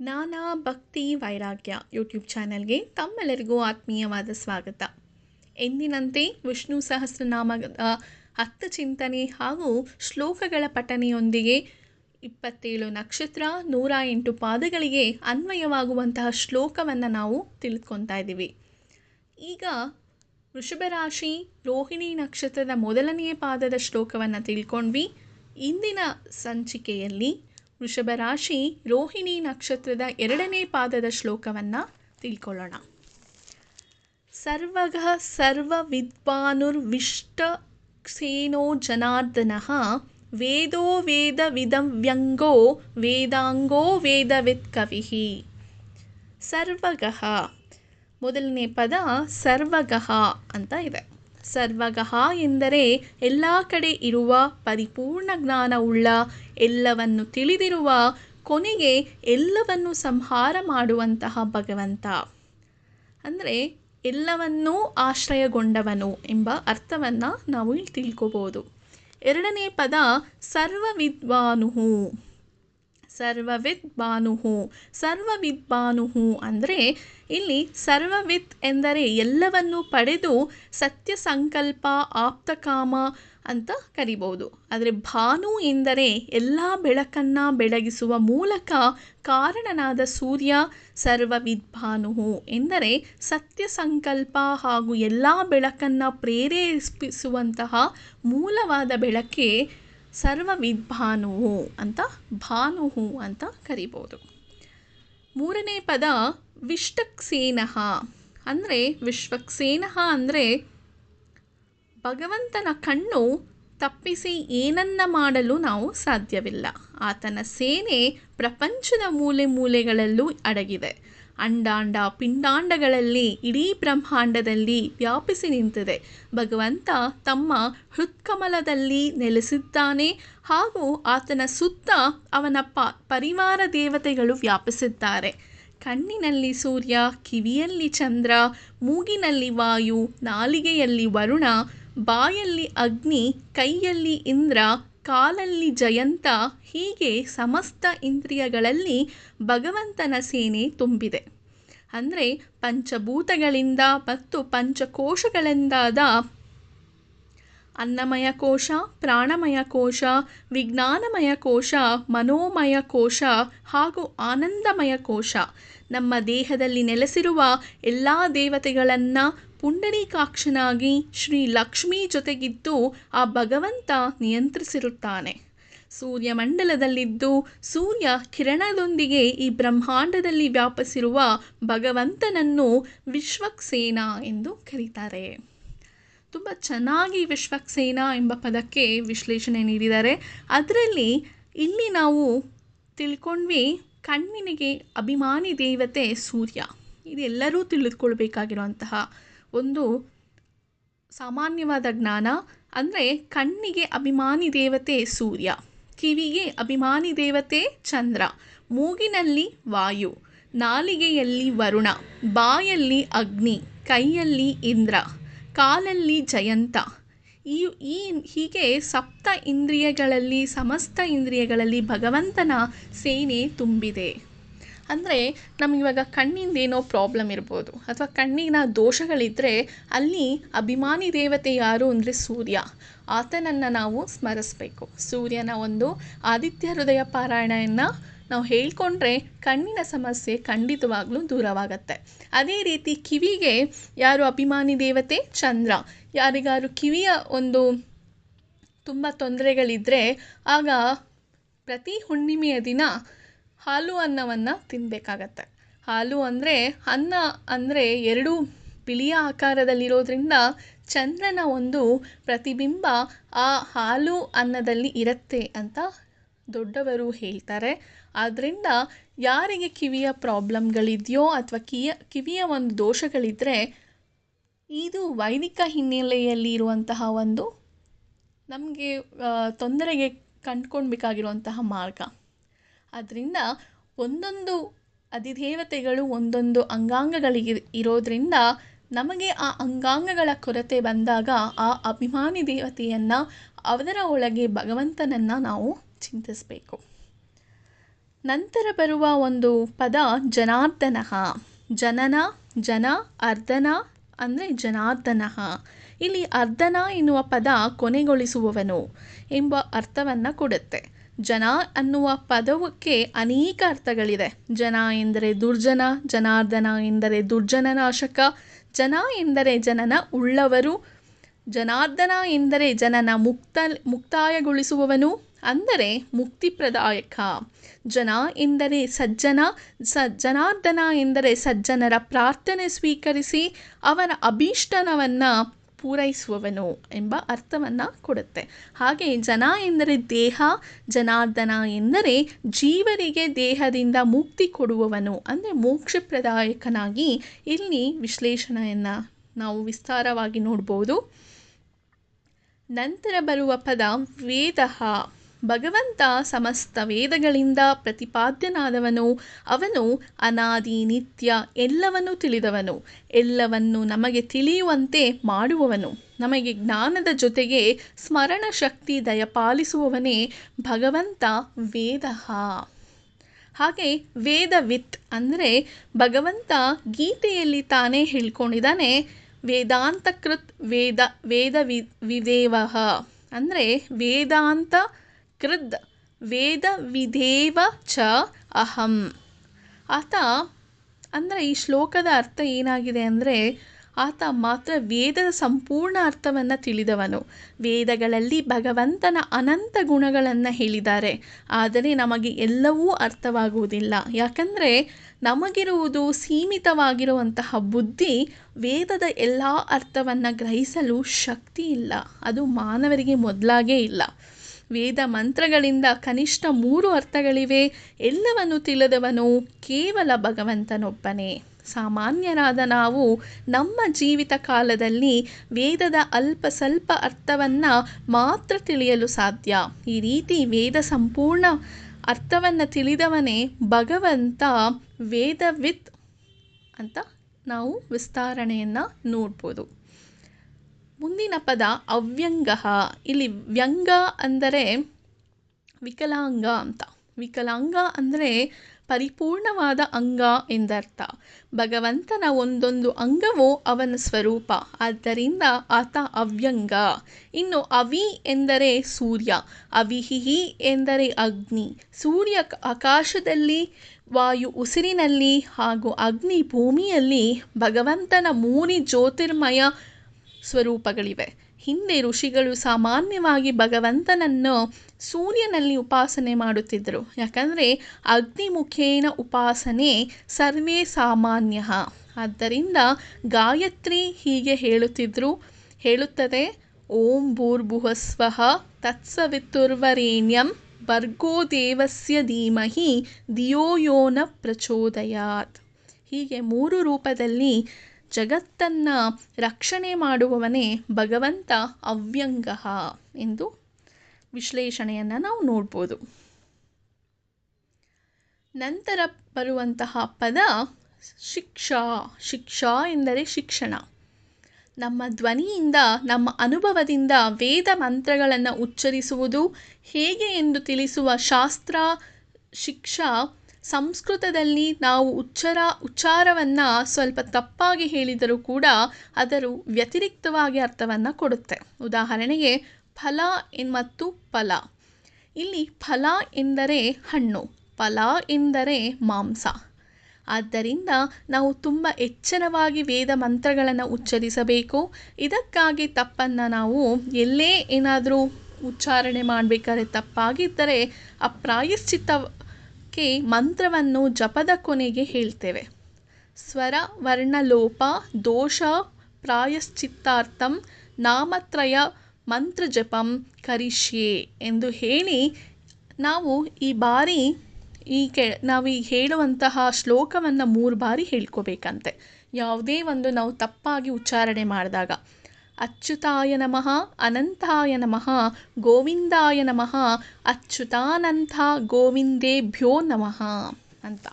ನಾನಾ ಭಕ್ತಿ ವೈರಾಗ್ಯ ಯೂಟ್ಯೂಬ್ ಚಾನಲ್ಗೆ ತಮ್ಮೆಲ್ಲರಿಗೂ ಆತ್ಮೀಯವಾದ ಸ್ವಾಗತ. ಎಂದಿನಂತೆ ವಿಷ್ಣು ಸಹಸ್ರನಾಮದ ಹತ್ತು ಚಿಂತನೆ ಹಾಗೂ ಶ್ಲೋಕಗಳ ಪಠನೆಯೊಂದಿಗೆ ಇಪ್ಪತ್ತೇಳು ನಕ್ಷತ್ರ ನೂರ ಎಂಟು ಪಾದಗಳಿಗೆ ಅನ್ವಯವಾಗುವಂತಹ ಶ್ಲೋಕವನ್ನು ನಾವು ತಿಳ್ಕೊತಾ ಇದ್ದೀವಿ. ಈಗ ವೃಷಭ ರಾಶಿ ರೋಹಿಣಿ ನಕ್ಷತ್ರದ ಮೊದಲನೆಯ ಪಾದದ ಶ್ಲೋಕವನ್ನು ತಿಳ್ಕೊಂಡ್ವಿ. ಇಂದಿನ ಸಂಚಿಕೆಯಲ್ಲಿ ವೃಷಭ ರಾಶಿ ರೋಹಿಣಿ ನಕ್ಷತ್ರದ ಎರಡನೇ ಪಾದದ ಶ್ಲೋಕವನ್ನು ತಿಳ್ಕೊಳ್ಳೋಣ. ಸರ್ವಗ ಸರ್ವ ವಿದ್ವಾನುರ್ವಿಷ್ಟ ಸೇನೋ ಜನಾರ್ದನ ವೇದೋ ವೇದ ವ್ಯಂಗೋ ವೇದಾಂಗೋ ವೇದವಿತ್ ಕವಿ. ಸರ್ವಗಃ ಮೊದಲನೇ ಪದ ಸರ್ವಗಃ ಅಂತ ಇದೆ. ಸರ್ವಗಃ ಎಂದರೆ ಎಲ್ಲ ಕಡೆ ಇರುವ ಪರಿಪೂರ್ಣ ಜ್ಞಾನವುಳ್ಳ ಎಲ್ಲವನ್ನು ತಿಳಿದಿರುವ ಕೊನೆಗೆ ಎಲ್ಲವನ್ನು ಸಂಹಾರ ಮಾಡುವಂತಹ ಭಗವಂತ. ಅಂದರೆ ಎಲ್ಲವನ್ನೂ ಆಶ್ರಯಗೊಂಡವನು ಎಂಬ ಅರ್ಥವನ್ನು ನಾವು ಇಲ್ಲಿ ತಿಳ್ಕೋಬೋದು. ಎರಡನೇ ಪದ ಸರ್ವವಿದ್ವಾನುಹು. ಸರ್ವವಿದ್ ಭಾನುಹು ಸರ್ವವಿದ್ ಭಾನುಹು ಅಂದರೆ ಇಲ್ಲಿ ಸರ್ವವಿತ್ ಎಂದರೆ ಎಲ್ಲವನ್ನು ಪಡೆದು ಸತ್ಯ ಸಂಕಲ್ಪ ಆಪ್ತಕಾಮ ಅಂತ ಕರಿಬೋದು ಆದರೆ ಭಾನು ಎಂದರೆ ಎಲ್ಲ ಬೆಳಕನ್ನು ಬೆಳಗಿಸುವ ಮೂಲಕ ಕಾರಣನಾದ ಸೂರ್ಯ ಸರ್ವವಿದ್ಭಾನುಹು ಎಂದರೆ ಸತ್ಯ ಸಂಕಲ್ಪ ಹಾಗೂ ಎಲ್ಲ ಬೆಳಕನ್ನು ಪ್ರೇರೇಪಿಸುವಂತಹ ಮೂಲವಾದ ಬೆಳಕೆ ಸರ್ವವಿದ್ಭಾನುವು ಅಂತ ಭಾನುಹು ಅಂತ ಕರಿಬೋದು. ಮೂರನೇ ಪದ ವಿಷ್ಟಕ್ಸೇನಃ ಅಂದರೆ ವಿಶ್ವಕ್ಸೇನಃ ಅಂದರೆ ಭಗವಂತನ ಕಣ್ಣು ತಪ್ಪಿಸಿ ಏನನ್ನ ಮಾಡಲು ನಾವು ಸಾಧ್ಯವಿಲ್ಲ. ಆತನ ಸೇನೆ ಪ್ರಪಂಚದ ಮೂಲೆ ಮೂಲೆಗಳಲ್ಲೂ ಅಡಗಿದೆ. ಅಂಡಾಂಡ ಪಿಂಡಾಂಡಗಳಲ್ಲಿ, ಇಡೀ ಬ್ರಹ್ಮಾಂಡದಲ್ಲಿ ವ್ಯಾಪಿಸಿ ನಿಂತಿದೆ. ಭಗವಂತ ತಮ್ಮ ಹೃತ್ಕಮಲದಲ್ಲಿ ನೆಲೆಸಿದ್ದಾನೆ ಹಾಗೂ ಆತನ ಸುತ್ತ ಅವನ ಪ, ಪರಿವಾರ ದೇವತೆಗಳು ವ್ಯಾಪಿಸಿದ್ದಾರೆ. ಕಣ್ಣಿನಲ್ಲಿ ಸೂರ್ಯ, ಕಿವಿಯಲ್ಲಿ ಚಂದ್ರ, ಮೂಗಿನಲ್ಲಿ ವಾಯು, ನಾಲಿಗೆಯಲ್ಲಿ ವರುಣ, ಬಾಯಲ್ಲಿ ಅಗ್ನಿ, ಕೈಯಲ್ಲಿ ಇಂದ್ರ ಕಾಲಲ್ಲಿ ಜಯಂತ ಹೀಗೆ ಸಮಸ್ತ ಇಂದ್ರಿಯಗಳಲ್ಲಿ ಭಗವಂತನ ಸೇನೆ ತುಂಬಿದೆ. ಅಂದರೆ ಪಂಚಭೂತಗಳಿಂದ ಮತ್ತು ಪಂಚಕೋಶಗಳಿಂದಾದ ಅನ್ನಮಯ ಕೋಶ, ಪ್ರಾಣಮಯ ಕೋಶ, ವಿಜ್ಞಾನಮಯ ಕೋಶ, ಮನೋಮಯ ಕೋಶ ಹಾಗೂ ಆನಂದಮಯ ಕೋಶ. ನಮ್ಮ ದೇಹದಲ್ಲಿ ನೆಲೆಸಿರುವ ಎಲ್ಲ ದೇವತೆಗಳನ್ನು ಪುಂಡರೀಕಾಕ್ಷನಾಗಿ ಶ್ರೀ ಲಕ್ಷ್ಮೀ ಜೊತೆಗಿದ್ದು ಆ ಭಗವಂತ ನಿಯಂತ್ರಿಸಿರುತ್ತಾನೆ. ಸೂರ್ಯಮಂಡಲದಲ್ಲಿದ್ದು ಸೂರ್ಯ ಕಿರಣದೊಂದಿಗೆ ಈ ಬ್ರಹ್ಮಾಂಡದಲ್ಲಿ ವ್ಯಾಪಿಸಿರುವ ಭಗವಂತನನ್ನು ವಿಶ್ವಕ್ಸೇನ ಎಂದು ಕರೀತಾರೆ. ತುಂಬ ಚೆನ್ನಾಗಿ ವಿಶ್ವಕ್ಸೇನ ಎಂಬ ಪದಕ್ಕೆ ವಿಶ್ಲೇಷಣೆ ನೀಡಿದ್ದಾರೆ. ಅದರಲ್ಲಿ ಇಲ್ಲಿ ನಾವು ತಿಳ್ಕೊಂಡ್ವಿ ಕಣ್ಣಿನಿಗೆ ಅಭಿಮಾನಿ ದೇವತೆ ಸೂರ್ಯ. ಇದೆಲ್ಲರೂ ತಿಳಿದುಕೊಳ್ಬೇಕಾಗಿರುವಂತಹ ಒಂದು ಸಾಮಾನ್ಯವಾದ ಜ್ಞಾನ ಅಂದರೆ ಕಣ್ಣಿಗೆ ಅಭಿಮಾನಿ ದೇವತೆ ಸೂರ್ಯ, ಕಿವಿಗೆ ಅಭಿಮಾನಿ ದೇವತೆ ಚಂದ್ರ, ಮೂಗಿನಲ್ಲಿ ವಾಯು, ನಾಲಿಗೆಯಲ್ಲಿ ವರುಣ, ಬಾಯಲ್ಲಿ ಅಗ್ನಿ, ಕೈಯಲ್ಲಿ ಇಂದ್ರ, ಕಾಲಲ್ಲಿ ಜಯಂತ. ಈ ಈ ಹೀಗೆ ಸಪ್ತ ಇಂದ್ರಿಯಗಳಲ್ಲಿ, ಸಮಸ್ತ ಇಂದ್ರಿಯಗಳಲ್ಲಿ ಭಗವಂತನ ಸೇನೆ ತುಂಬಿದೆ. ಅಂದರೆ ನಮಗಿವಾಗ ಕಣ್ಣಿಂದ ಏನೋ ಪ್ರಾಬ್ಲಮ್ ಇರ್ಬೋದು. ಅಥವಾ ಕಣ್ಣಿನ ದೋಷಗಳಿದ್ದರೆ ಅಲ್ಲಿ ಅಭಿಮಾನಿ ದೇವತೆ ಯಾರು ಅಂದರೆ ಸೂರ್ಯ. ಆತನನ್ನು ನಾವು ಸ್ಮರಿಸಬೇಕು. ಸೂರ್ಯನ ಒಂದು ಆದಿತ್ಯ ಹೃದಯ ಪಾರಾಯಣವನ್ನು ನಾವು ಹೇಳ್ಕೊಂಡ್ರೆ ಕಣ್ಣಿನ ಸಮಸ್ಯೆ ಖಂಡಿತವಾಗ್ಲೂ ದೂರವಾಗತ್ತೆ. ಅದೇ ರೀತಿ ಕಿವಿಗೆ ಯಾರು ಅಭಿಮಾನಿ ದೇವತೆ? ಚಂದ್ರ. ಯಾರಿಗಾರು ಕಿವಿಯ ಒಂದು ತುಂಬ ತೊಂದರೆಗಳಿದ್ದರೆ ಆಗ ಪ್ರತಿ ಹುಣ್ಣಿಮೆಯ ದಿನ ಹಾಲು ಅನ್ನವನ್ನು ತಿನ್ನಬೇಕಾಗತ್ತೆ ಹಾಲು ಅಂದರೆ ಅನ್ನ ಅಂದರೆ ಎರಡು ಬಿಳಿಯ ಆಕಾರದಲ್ಲಿರೋದ್ರಿಂದ ಚಂದ್ರನ ಒಂದು ಪ್ರತಿಬಿಂಬ ಆ ಹಾಲು ಅನ್ನದಲ್ಲಿ ಇರತ್ತೆ ಅಂತ ದೊಡ್ಡವರು ಹೇಳ್ತಾರೆ. ಆದ್ದರಿಂದ ಯಾರಿಗೆ ಕಿವಿಯ ಪ್ರಾಬ್ಲಮ್ಗಳಿದೆಯೋ ಅಥವಾ ಕಿಯ ಕಿವಿಯ ಒಂದು ದೋಷಗಳಿದ್ದರೆ ಇದು ವೈದಿಕ ಹಿನ್ನೆಲೆಯಲ್ಲಿ ಇರುವಂತಹ ಒಂದು ನಮಗೆ ತೊಂದರೆಗೆ ಕಂಡ್ಕೊಳ್ಬೇಕಾಗಿರುವಂತಹ ಮಾರ್ಗ. ಆದ್ದರಿಂದ ಒಂದೊಂದು ಅಧಿದೇವತೆಗಳು ಒಂದೊಂದು ಅಂಗಾಂಗಗಳಿಗೆ ಇರೋದರಿಂದ ನಮಗೆ ಆ ಅಂಗಾಂಗಗಳ ಕೊರತೆ ಬಂದಾಗ ಆ ಅಭಿಮಾನಿ ದೇವತೆಯನ್ನು ಅವರ ಒಳಗೆ ಭಗವಂತನನ್ನು ನಾವು ಚಿಂತಿಸಬೇಕು. ನಂತರ ಬರುವ ಒಂದು ಪದ ಜನಾರ್ದನಃ. ಜನನ, ಜನ, ಅರ್ಧನ ಅಂದರೆ ಜನಾರ್ದನಃ. ಇಲ್ಲಿ ಅರ್ಧನ ಎನ್ನುವ ಪದ ಕೊನೆಗೊಳಿಸುವವನು ಎಂಬ ಅರ್ಥವನ್ನು ಕೊಡುತ್ತೆ. ಜನ ಅನ್ನುವ ಪದಕ್ಕೆ ಅನೇಕ ಅರ್ಥಗಳಿದೆ. ಜನ ಎಂದರೆ ದುರ್ಜನ, ಜನಾರ್ದನ ಎಂದರೆ ದುರ್ಜನನಾಶಕ, ಜನ ಎಂದರೆ ಜನನ ಉಳ್ಳವರು, ಜನಾರ್ದನ ಎಂದರೆ ಜನನ ಮುಕ್ತ, ಮುಕ್ತಾಯಗೊಳಿಸುವವನು, ಅಂದರೆ ಮುಕ್ತಿಪ್ರದಾಯಕ ಜನ ಎಂದರೆ ಸಜ್ಜನ, ಸ, ಜನಾರ್ದನ ಎಂದರೆ ಸಜ್ಜನರ ಪ್ರಾರ್ಥನೆ ಸ್ವೀಕರಿಸಿ ಅವನ ಅಭೀಷ್ಟನವನ್ನು ಪೂರೈಸುವವನು ಎಂಬ ಅರ್ಥವನ್ನು ಕೊಡುತ್ತೆ. ಹಾಗೆ ಜನ ಎಂದರೆ ದೇಹ, ಜನಾರ್ದನ ಎಂದರೆ ಜೀವರಿಗೆ ದೇಹದಿಂದ ಮುಕ್ತಿ ಕೊಡುವವನು. ಅಂದರೆ ಮೋಕ್ಷಪ್ರದಾಯಕನಾಗಿ ಇಲ್ಲಿ ವಿಶ್ಲೇಷಣೆಯನ್ನು ನಾವು ವಿಸ್ತಾರವಾಗಿ ನೋಡ್ಬೋದು. ನಂತರ ಬರುವ ಪದ ವೇದ ಭಗವಂತ ಸಮಸ್ತ ವೇದಗಳಿಂದ ಪ್ರತಿಪಾದ್ಯನಾದವನು. ಅವನು ಅನಾದಿ, ನಿತ್ಯ ಎಲ್ಲವನ್ನೂ ತಿಳಿದವನು. ಎಲ್ಲವನ್ನು ನಮಗೆ ತಿಳಿಯುವಂತೆ ಮಾಡುವವನು. ನಮಗೆ ಜ್ಞಾನದ ಜೊತೆಗೆ ಸ್ಮರಣ ಶಕ್ತಿ ದಯಪಾಲಿಸುವವನೇ ಭಗವಂತ ವೇದ. ಹಾಗೆ ವೇದವಿತ್ ಅಂದರೆ ಭಗವಂತ ಗೀತೆಯಲ್ಲಿ ತಾನೇ ಹೇಳ್ಕೊಂಡಿದ್ದಾನೆ, ವೇದಾಂತಕೃತ್ ವೇದ ವೇದ ವಿ ವಿದೇವಹ ಅಂದರೆ ವೇದಾಂತ ಕೃದ್ ವೇದ ವಿಧೇವ ಚ ಅಹಂ ಆತ, ಅಂದರೆ ಈ ಶ್ಲೋಕದ ಅರ್ಥ ಏನಾಗಿದೆ ಅಂದರೆ, ಆತ ಮಾತ್ರ ವೇದದ ಸಂಪೂರ್ಣ ಅರ್ಥವನ್ನು ತಿಳಿದವನು. ವೇದಗಳಲ್ಲಿ ಭಗವಂತನ ಅನಂತ ಗುಣಗಳನ್ನು ಹೇಳಿದ್ದಾರೆ. ಆದರೆ ನಮಗೆ ಎಲ್ಲವೂ ಅರ್ಥವಾಗುವುದಿಲ್ಲ. ಯಾಕಂದರೆ ನಮಗಿರುವುದು ಸೀಮಿತವಾಗಿರುವಂತಹ ಬುದ್ಧಿ ವೇದದ ಎಲ್ಲ ಅರ್ಥವನ್ನು ಗ್ರಹಿಸಲು ಶಕ್ತಿ ಇಲ್ಲ. ಅದು ಮಾನವರಿಗೆ ಮೊದಲಾಗೇ ಇಲ್ಲ. ವೇದ ಮಂತ್ರಗಳಿಂದ ಕನಿಷ್ಠ ಮೂರು ಅರ್ಥಗಳಿವೆ. ಎಲ್ಲವನ್ನು ತಿಳಿದವನು ಕೇವಲ ಭಗವಂತನೊಬ್ಬನೇ. ಸಾಮಾನ್ಯರಾದ ನಾವು ನಮ್ಮ ಜೀವಿತ ಕಾಲದಲ್ಲಿ ವೇದದ ಅಲ್ಪ ಸ್ವಲ್ಪ ಅರ್ಥವನ್ನು ಮಾತ್ರ ತಿಳಿಯಲು ಸಾಧ್ಯ. ಈ ರೀತಿ ವೇದ ಸಂಪೂರ್ಣ ಅರ್ಥವನ್ನು ತಿಳಿದವನೇ ಭಗವಂತ ವೇದವಿತ್ ಅಂತ ನಾವು ವಿಸ್ತರಣೆಯನ್ನು ನೋಡ್ಬೋದು. ಮುಂದಿನ ಪದ ಅವ್ಯಂಗ. ಇಲ್ಲಿ ವ್ಯಂಗ ಅಂದರೆ ವಿಕಲಾಂಗ ಅಂತ. ವಿಕಲಾಂಗ ಅಂದರೆ ಪರಿಪೂರ್ಣವಾದ ಅಂಗ ಎಂದರ್ಥ. ಭಗವಂತನ ಒಂದೊಂದು ಅಂಗವು ಅವನ ಸ್ವರೂಪ. ಆದ್ದರಿಂದ ಆತ ಅವ್ಯಂಗ. ಇನ್ನು ಅವಿ ಎಂದರೆ ಸೂರ್ಯ. ಅವಿಹಿಹಿ ಎಂದರೆ ಅಗ್ನಿ. ಸೂರ್ಯ ಆಕಾಶದಲ್ಲಿ, ವಾಯು ಉಸಿರಿನಲ್ಲಿ ಹಾಗೂ ಅಗ್ನಿ ಭೂಮಿಯಲ್ಲಿ ಭಗವಂತನ ಮೂರಿ ಜ್ಯೋತಿರ್ಮಯ ಸ್ವರೂಪಗಳಿವೆ. ಹಿಂದೆ ಋಷಿಗಳು ಸಾಮಾನ್ಯವಾಗಿ ಭಗವಂತನನ್ನು ಸೂರ್ಯನಲ್ಲಿ ಉಪಾಸನೆ ಮಾಡುತ್ತಿದ್ದರು. ಯಾಕಂದರೆ ಅಗ್ನಿಮುಖೇನ ಉಪಾಸನೆ ಸರ್ವೇ ಸಾಮಾನ್ಯ. ಆದ್ದರಿಂದ ಗಾಯತ್ರಿ ಹೀಗೆ ಹೇಳುತ್ತಿದ್ದರು ಹೇಳುತ್ತದೆ, ಓಂ ಭೂರ್ಭುವಸ್ವಃ ತತ್ಸವಿತುರ್ವರೇಣ್ಯಂ ಭರ್ಗೋ ದೇವಸ್ಯ ಧೀಮಹಿ ದಿಯೋಯೋನ ಪ್ರಚೋದಯಾತ್. ಹೀಗೆ ಮೂರು ರೂಪದಲ್ಲಿ ಜಗತ್ತನ್ನು ರಕ್ಷಣೆ ಮಾಡುವವನೇ ಭಗವಂತ ಅವ್ಯಂಗ ಎಂದು ವಿಶ್ಲೇಷಣೆಯನ್ನು ನಾವು ನೋಡ್ಬೋದು. ನಂತರ ಬರುವಂತಹ ಪದ ಶಿಕ್ಷಾ. ಶಿಕ್ಷಾ ಎಂದರೆ ಶಿಕ್ಷಣ. ನಮ್ಮ ಧ್ವನಿಯಿಂದ, ನಮ್ಮ ಅನುಭವದಿಂದ ವೇದ ಮಂತ್ರಗಳನ್ನು ಉಚ್ಚರಿಸುವುದು ಹೇಗೆ ಎಂದು ತಿಳಿಸುವ ಶಾಸ್ತ್ರ ಶಿಕ್ಷಾ ಸಂಸ್ಕೃತದಲ್ಲಿ ನಾವು ಉಚ್ಚರ, ಉಚ್ಚಾರವನ್ನು ಸ್ವಲ್ಪ ತಪ್ಪಾಗಿ ಹೇಳಿದರೂ ಕೂಡ ಅದರ ವ್ಯತಿರಿಕ್ತವಾಗಿ ಅರ್ಥವನ್ನು ಕೊಡುತ್ತೆ. ಉದಾಹರಣೆಗೆ, ಫಲ ಮತ್ತು ಫಲ. ಇಲ್ಲಿ ಫಲ ಎಂದರೆ ಹಣ್ಣು, ಫಲ ಎಂದರೆ ಮಾಂಸ. ಆದ್ದರಿಂದ ನಾವು ತುಂಬ ಎಚ್ಚರವಾಗಿ ವೇದ ಮಂತ್ರಗಳನ್ನು ಉಚ್ಚರಿಸಬೇಕು. ಇದಕ್ಕಾಗಿ ತಪ್ಪನ್ನು ನಾವು ಎಲ್ಲೇ ಏನಾದರೂ ಉಚ್ಚಾರಣೆ ಮಾಡಬೇಕಾದ್ರೆ ತಪ್ಪಾಗಿದ್ದರೆ ಆ ಪ್ರಾಯಶ್ಚಿತ್ತಕ್ಕೆ ಮಂತ್ರವನ್ನು ಜಪದ ಕೊನೆಗೆ ಹೇಳ್ತೇವೆ. ಸ್ವರ ವರ್ಣಲೋಪ ದೋಷ, ಪ್ರಾಯಶ್ಚಿತ್ತಾರ್ಥಂ, ನಾಮತ್ರಯ ಮಂತ್ರ ಜಪಂ ಕರಿಷ್ಯೆ ಎಂದು ಹೇಳಿ ನಾವು ಈ ಬಾರಿ ಈ ಕೆ, ನಾವು ಈ ಹೇಳುವಂತಹ ಶ್ಲೋಕವನ್ನು ಮೂರು ಬಾರಿ ಹೇಳ್ಕೋಬೇಕಂತೆ. ಯಾವುದೇ ಒಂದು ನಾವು ತಪ್ಪಾಗಿ ಉಚ್ಚಾರಣೆ ಮಾಡಿದಾಗ ಅಚ್ಯುತಾಯ ನಮಃ, ಅನಂತಾಯ ನಮಃ, ಗೋವಿಂದಾಯ ನಮಃ ಅಚ್ಯುತಾನಂತ ಗೋವಿಂದೇಭ್ಯೋ ನಮಃ ಅಂತ.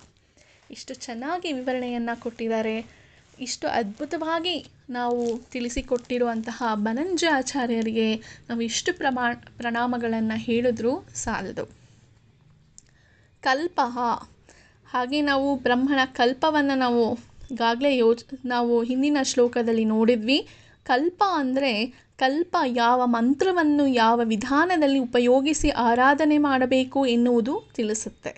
ಇಷ್ಟು ಚೆನ್ನಾಗಿ ವಿವರಣೆಯನ್ನು ಕೊಟ್ಟಿದ್ದಾರೆ. ಇಷ್ಟು ಅದ್ಭುತವಾಗಿ ನಾವು ತಿಳಿಸಿಕೊಟ್ಟಿರುವಂತಹ ಬನಂಜ ಆಚಾರ್ಯರಿಗೆ ನಾವು ಇಷ್ಟು ಪ್ರಮಾ, ಪ್ರಣಾಮಗಳನ್ನು ಹೇಳಿದ್ರೂ ಸಾಲದು. ಕಲ್ಪ ಹಾಗೆ ನಾವು ಬ್ರಹ್ಮನ ಕಲ್ಪವನ್ನು ನಾವು ಈಗಾಗಲೇ ಯೋಚ, ನಾವು ಹಿಂದಿನ ಶ್ಲೋಕದಲ್ಲಿ ನೋಡಿದ್ವಿ. ಕಲ್ಪ ಅಂದರೆ ಕಲ್ಪ ಯಾವ ಮಂತ್ರವನ್ನು ಯಾವ ವಿಧಾನದಲ್ಲಿ ಉಪಯೋಗಿಸಿ ಆರಾಧನೆ ಮಾಡಬೇಕು ಎನ್ನುವುದು ತಿಳಿಸುತ್ತೆ.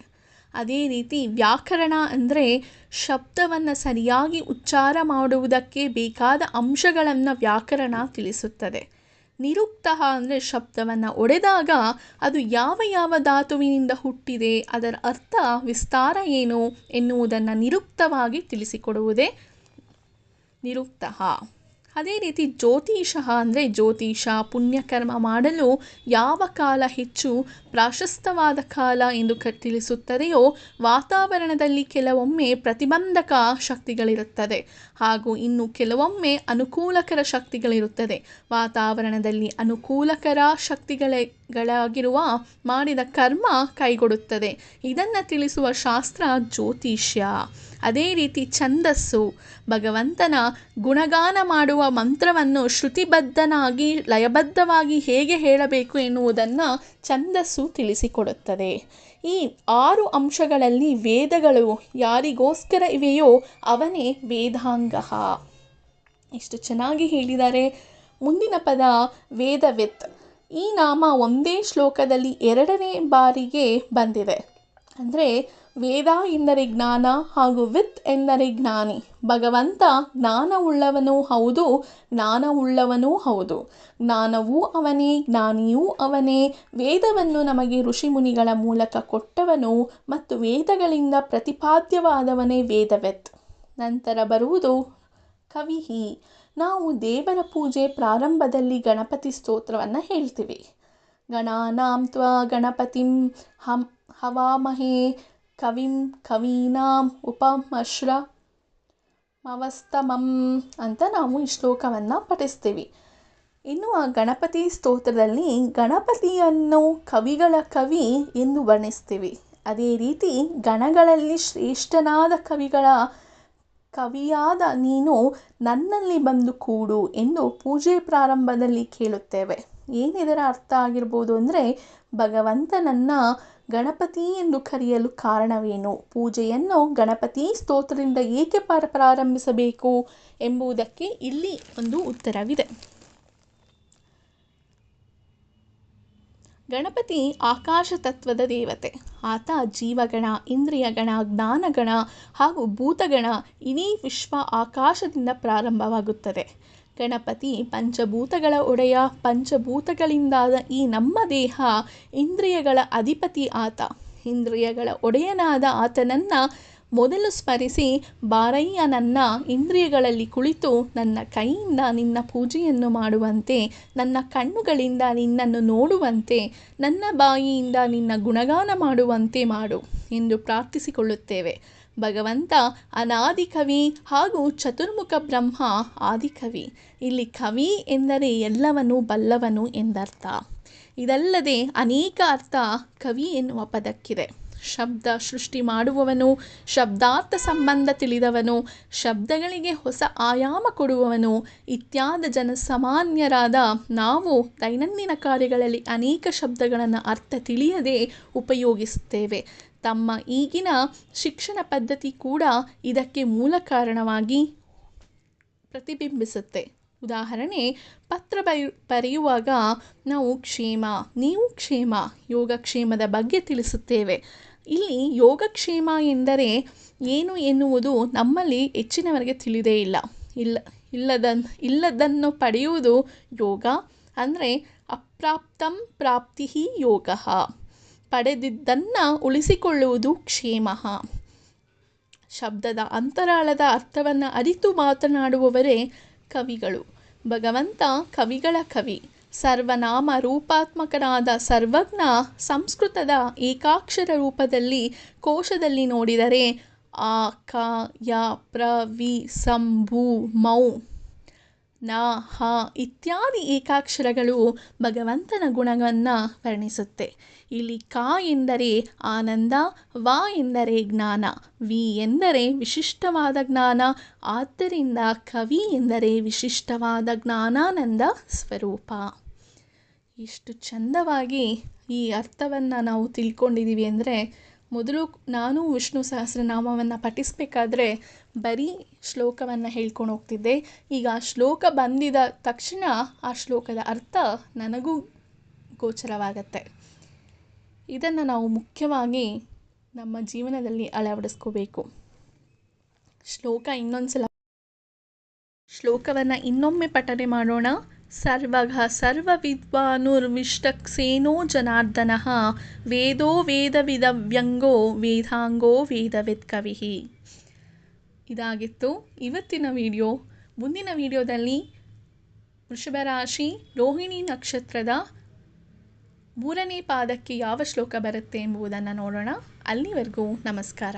ಅದೇ ರೀತಿ ವ್ಯಾಕರಣ ಅಂದರೆ ಶಬ್ದವನ್ನು ಸರಿಯಾಗಿ ಉಚ್ಚಾರ ಮಾಡುವುದಕ್ಕೆ ಬೇಕಾದ ಅಂಶಗಳನ್ನು ವ್ಯಾಕರಣ ತಿಳಿಸುತ್ತದೆ. ನಿರುಕ್ತ ಅಂದರೆ ಶಬ್ದವನ್ನು ಒಡೆದಾಗ ಅದು ಯಾವ ಯಾವ ಧಾತುವಿನಿಂದ ಹುಟ್ಟಿದೆ, ಅದರ ಅರ್ಥ, ವಿಸ್ತಾರ ಏನು ಎನ್ನುವುದನ್ನು ನಿರುಕ್ತವಾಗಿ ತಿಳಿಸಿಕೊಡುವುದೇ ನಿರುಕ್ತ. ಅದೇ ರೀತಿ ಜ್ಯೋತಿಷ ಅಂದರೆ ಜ್ಯೋತಿಷ, ಪುಣ್ಯಕರ್ಮ ಮಾಡಲು ಯಾವ ಕಾಲ ಹೆಚ್ಚು ಪ್ರಾಶಸ್ತವಾದ ಕಾಲ ಎಂದು ತಿಳಿಸುತ್ತದೆಯೋ ವಾತಾವರಣದಲ್ಲಿ ಕೆಲವೊಮ್ಮೆ ಪ್ರತಿಬಂಧಕ ಶಕ್ತಿಗಳಿರುತ್ತದೆ. ಹಾಗೂ ಇನ್ನು ಕೆಲವೊಮ್ಮೆ ಅನುಕೂಲಕರ ಶಕ್ತಿಗಳಿರುತ್ತದೆ. ವಾತಾವರಣದಲ್ಲಿ ಅನುಕೂಲಕರ ಶಕ್ತಿಗಳಾಗಿರುವ ಮಾಡಿದ ಕರ್ಮ ಕೈಗೊಡುತ್ತದೆ. ಇದನ್ನು ತಿಳಿಸುವ ಶಾಸ್ತ್ರ ಜ್ಯೋತಿಷ್ಯ. ಅದೇ ರೀತಿ ಛಂದಸ್ಸು. ಭಗವಂತನ ಗುಣಗಾನ ಮಾಡುವ ಮಂತ್ರವನ್ನು ಶ್ರುತಿಬದ್ಧನಾಗಿ, ಲಯಬದ್ಧವಾಗಿ ಹೇಗೆ ಹೇಳಬೇಕು ಎನ್ನುವುದನ್ನು ಛಂದಸ್ಸು ತಿಳಿಸಿಕೊಡುತ್ತದೆ. ಈ ಆರು ಅಂಶಗಳಲ್ಲಿ ವೇದಗಳು ಯಾರಿಗೋಸ್ಕರ ಇವೆಯೋ ಅವನೇ ವೇದಾಂಗ ಎಷ್ಟು ಚೆನ್ನಾಗಿ ಹೇಳಿದ್ದಾರೆ. ಮುಂದಿನ ಪದ ವೇದವಿತ್. ಈ ನಾಮ ಒಂದೇ ಶ್ಲೋಕದಲ್ಲಿ ಎರಡನೇ ಬಾರಿಗೆ ಬಂದಿದೆ. ಅಂದರೆ ವೇದ ಎಂದರೆ ಜ್ಞಾನ ಹಾಗೂ ವಿತ್ ಎಂದರೆ ಜ್ಞಾನಿ. ಭಗವಂತ ಜ್ಞಾನವುಳ್ಳವನೂ ಹೌದು ಜ್ಞಾನವುಳ್ಳವನೂ ಹೌದು. ಜ್ಞಾನವೂ ಅವನೇ, ಜ್ಞಾನಿಯೂ ಅವನೇ. ವೇದವನ್ನು ನಮಗೆ ಋಷಿಮುನಿಗಳ ಮೂಲಕ ಕೊಟ್ಟವನು ಮತ್ತು ವೇದಗಳಿಂದ ಪ್ರತಿಪಾದ್ಯವಾದವನೇ ವೇದವೆತ್. ನಂತರ ಬರುವುದು ಕವಿಹಿ ನಾವು ದೇವರ ಪೂಜೆ ಪ್ರಾರಂಭದಲ್ಲಿ ಗಣಪತಿ ಸ್ತೋತ್ರವನ್ನು ಹೇಳ್ತೀವಿ. ಗಣಾನಾಂ ತ್ವ ಗಣಪತಿಂ ಹಂ ಹವಾಮಹೇ ಕವಿಂ, ಕವೀನಾಂ ಉಪಮಶ್ರ ಮವಸ್ತಮಂ ಅಂತ ನಾವು ಈ ಶ್ಲೋಕವನ್ನು ಪಠಿಸ್ತೀವಿ. ಇನ್ನು ಆ ಗಣಪತಿ ಸ್ತೋತ್ರದಲ್ಲಿ ಗಣಪತಿಯನ್ನು ಕವಿಗಳ ಕವಿ ಎಂದು ವರ್ಣಿಸ್ತೀವಿ. ಅದೇ ರೀತಿ ಗಣಗಳಲ್ಲಿ ಶ್ರೇಷ್ಠನಾದ ಕವಿಗಳ ಕವಿಯಾದ ನೀನು ನನ್ನಲ್ಲಿ ಬಂದು ಕೂಡು ಎಂದು ಪೂಜೆ ಪ್ರಾರಂಭದಲ್ಲಿ ಕೇಳುತ್ತೇವೆ. ಏನಿದರ ಅರ್ಥ ಆಗಿರ್ಬೋದು ಅಂದರೆ ಭಗವಂತನನ್ನು ಗಣಪತಿ ಎಂದು ಕರೆಯಲು ಕಾರಣವೇನು? ಪೂಜೆಯನ್ನು ಗಣಪತಿ ಸ್ತೋತ್ರದಿಂದ ಏಕೆ ಪಾರ ಪ್ರಾರಂಭಿಸಬೇಕು ಎಂಬುದಕ್ಕೆ ಇಲ್ಲಿ ಒಂದು ಉತ್ತರವಿದೆ. ಗಣಪತಿ ಆಕಾಶ ತತ್ವದ ದೇವತೆ. ಆತ ಜೀವಗಣ, ಇಂದ್ರಿಯಗಣ, ಜ್ಞಾನಗಣ ಹಾಗೂ ಭೂತಗಣ ಇಡೀ ವಿಶ್ವ ಆಕಾಶದಿಂದ ಪ್ರಾರಂಭವಾಗುತ್ತದೆ. ಗಣಪತಿ ಪಂಚಭೂತಗಳ ಒಡೆಯ, ಪಂಚಭೂತಗಳಿಂದಾದ ಈ ನಮ್ಮ ದೇಹ ಇಂದ್ರಿಯಗಳ ಅಧಿಪತಿ ಆತ. ಇಂದ್ರಿಯಗಳ ಒಡೆಯನಾದ ಆತನನ್ನು ಮೊದಲು ಸ್ಮರಿಸಿ ಬಾರಯ್ಯ ನನ್ನ ಇಂದ್ರಿಯಗಳಲ್ಲಿ ಕುಳಿತು ನನ್ನ ಕೈಯಿಂದ ನಿನ್ನ ಪೂಜೆಯನ್ನು ಮಾಡುವಂತೆ, ನನ್ನ ಕಣ್ಣುಗಳಿಂದ ನಿನ್ನನ್ನು ನೋಡುವಂತೆ, ನನ್ನ ಬಾಯಿಯಿಂದ ನಿನ್ನ ಗುಣಗಾನ ಮಾಡುವಂತೆ ಮಾಡು ಎಂದು ಪ್ರಾರ್ಥಿಸಿಕೊಳ್ಳುತ್ತೇವೆ. ಭಗವಂತ ಅನಾದಿ ಕವಿ ಹಾಗೂ ಚತುರ್ಮುಖ ಬ್ರಹ್ಮ ಆದಿಕವಿ ಇಲ್ಲಿ ಕವಿ ಎಂದರೆ ಎಲ್ಲವನು ಬಲ್ಲವನು ಎಂದರ್ಥ. ಇದಲ್ಲದೆ ಅನೇಕ ಅರ್ಥ ಕವಿ ಎನ್ನುವ ಪದಕ್ಕಿದೆ. ಶಬ್ದ ಸೃಷ್ಟಿ ಮಾಡುವವನು, ಶಬ್ದಾರ್ಥ ಸಂಬಂಧ ತಿಳಿದವನು, ಶಬ್ದಗಳಿಗೆ ಹೊಸ ಆಯಾಮ ಕೊಡುವವನು, ಇತ್ಯಾದ ಜನಸಾಮಾನ್ಯರಾದ ನಾವು ದೈನಂದಿನ ಕಾರ್ಯಗಳಲ್ಲಿ ಅನೇಕ ಶಬ್ದಗಳನ್ನು ಅರ್ಥ ತಿಳಿಯದೆ ಉಪಯೋಗಿಸುತ್ತೇವೆ. ತಮ್ಮ ಈಗಿನ ಶಿಕ್ಷಣ ಪದ್ಧತಿ ಕೂಡ ಇದಕ್ಕೆ ಮೂಲ ಕಾರಣವಾಗಿ ಪ್ರತಿಬಿಂಬಿಸುತ್ತೆ. ಉದಾಹರಣೆ, ಪತ್ರ ಬರೆಯು ಬರೆಯುವಾಗ ನಾವು ಕ್ಷೇಮ, ನೀವು ಕ್ಷೇಮ, ಯೋಗಕ್ಷೇಮದ ಬಗ್ಗೆ ತಿಳಿಸುತ್ತೇವೆ. ಇಲ್ಲಿ ಯೋಗಕ್ಷೇಮ ಎಂದರೆ ಏನು ಎನ್ನುವುದು ನಮ್ಮಲ್ಲಿ ಹೆಚ್ಚಿನವರಿಗೆ ತಿಳಿದೇ ಇಲ್ಲ. ಇಲ್ಲ, ಇಲ್ಲದನ್, ಇಲ್ಲದನ್ನು ಪಡೆಯುವುದು ಯೋಗ ಅಂದರೆ ಅಪ್ರಾಪ್ತಂ ಪ್ರಾಪ್ತಿ ಯೋಗ. ಪಡೆದಿದ್ದನ್ನು ಉಳಿಸಿಕೊಳ್ಳುವುದು ಕ್ಷೇಮ. ಶಬ್ದದ ಅಂತರಾಳದ ಅರ್ಥವನ್ನು ಅರಿತು ಮಾತನಾಡುವವರೇ ಕವಿಗಳು. ಭಗವಂತ ಕವಿಗಳ ಕವಿ. ಸರ್ವನಾಮ ರೂಪಾತ್ಮಕನಾದ ಸರ್ವಜ್ಞ ಸಂಸ್ಕೃತದ ಏಕಾಕ್ಷರ ರೂಪದಲ್ಲಿ ಕೋಶದಲ್ಲಿ ನೋಡಿದರೆ, ಆ ಕ, ಯ, ಪ್ರ, ವಿ, ಸಂ, ಭೂ, ಮೌ ನ, ಹ ಇತ್ಯಾದಿ ಏಕಾಕ್ಷರಗಳು ಭಗವಂತನ ಗುಣವನ್ನು ವರ್ಣಿಸುತ್ತೆ. ಇಲ್ಲಿ ಕ ಎಂದರೆ ಆನಂದ, ವ ಎಂದರೆ ಜ್ಞಾನ, ವಿ ಎಂದರೆ ವಿಶಿಷ್ಟವಾದ ಜ್ಞಾನ, ಆದ್ದರಿಂದ ಕವಿ ಎಂದರೆ ವಿಶಿಷ್ಟವಾದ ಜ್ಞಾನಾನಂದ ಸ್ವರೂಪ. ಎಷ್ಟು ಚಂದವಾಗಿ ಈ ಅರ್ಥವನ್ನು ನಾವು ತಿಳ್ಕೊಂಡಿದ್ದೀವಿ ಅಂದರೆ ಮೊದಲು ನಾನು ವಿಷ್ಣು ಸಹಸ್ರನಾಮವನ್ನು ಪಠಿಸಬೇಕಾದ್ರೆ ಬರೀ ಶ್ಲೋಕವನ್ನು ಹೇಳ್ಕೊಂಡು ಹೋಗ್ತಿದ್ದೆ. ಈಗ ಆ ಶ್ಲೋಕ ಬಂದಿದ ತಕ್ಷಣ ಆ ಶ್ಲೋಕದ ಅರ್ಥ ನನಗೂ ಗೋಚರವಾಗತ್ತೆ. ಇದನ್ನು ನಾವು ಮುಖ್ಯವಾಗಿ ನಮ್ಮ ಜೀವನದಲ್ಲಿ ಅಳವಡಿಸ್ಕೋಬೇಕು. ಶ್ಲೋಕ ಇನ್ನೊಂದು ಸಲ ಶ್ಲೋಕವನ್ನು ಇನ್ನೊಮ್ಮೆ ಪಠನೆ ಮಾಡೋಣ. ಸರ್ವವಿದ್ವಾನುರ್ವಿಷ್ಟಕ್ಸೇನೋ ಜನಾರ್ದನ ವೇದೋ ವೇದವಿದವ್ಯಂಗೋ ವೇದಾಂಗೋ ವೇದವಿದ್ ಕವಿಹಿ ಇದಾಗಿತ್ತು ಇವತ್ತಿನ ವಿಡಿಯೋ. ಮುಂದಿನ ವಿಡಿಯೋದಲ್ಲಿ ವೃಷಭರಾಶಿ ರೋಹಿಣಿ ನಕ್ಷತ್ರದ ಮೂರನೇ ಪಾದಕ್ಕೆ ಯಾವ ಶ್ಲೋಕ ಬರುತ್ತೆ ಎಂಬುದನ್ನು ನೋಡೋಣ. ಅಲ್ಲಿವರೆಗೂ ನಮಸ್ಕಾರ.